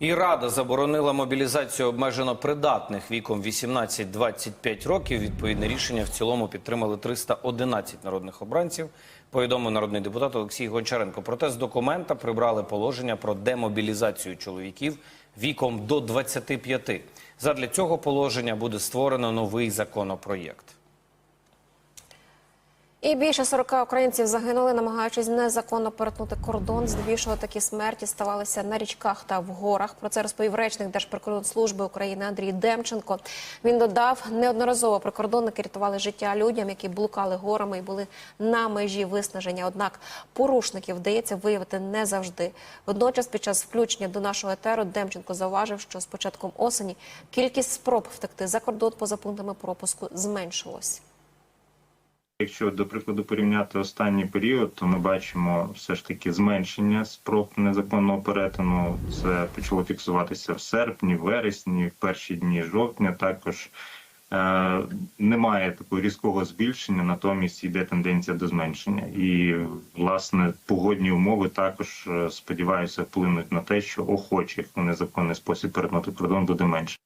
І Рада заборонила мобілізацію обмежено придатних віком 18-25 років. Відповідне рішення в цілому підтримали 311 народних обранців. Повідомив народний депутат Олексій Гончаренко. Проте з документа прибрали положення про демобілізацію чоловіків віком до 25. Задля цього положення буде створено новий законопроєкт. І більше 40 українців загинули, намагаючись незаконно перетнути кордон. Здебільшого такі смерті ставалися на річках та в горах. Про це розповів речник Держприкордонслужби України Андрій Демченко. Він додав, неодноразово прикордонники рятували життя людям, які блукали горами і були на межі виснаження. Однак порушників вдається виявити не завжди. Водночас, під час включення до нашого етеру Демченко зауважив, що з початком осені кількість спроб втекти за кордон поза пунктами пропуску зменшилась. Якщо, до прикладу, порівняти останній період, то ми бачимо все ж таки зменшення спроб незаконного перетину. Це почало фіксуватися в серпні, вересні, в перші дні жовтня. Також е, немає такого різкого збільшення, натомість йде тенденція до зменшення. І власне погодні умови також е, сподіваюся вплинуть на те, що охочих у незаконний спосіб перетнути кордон буде менше.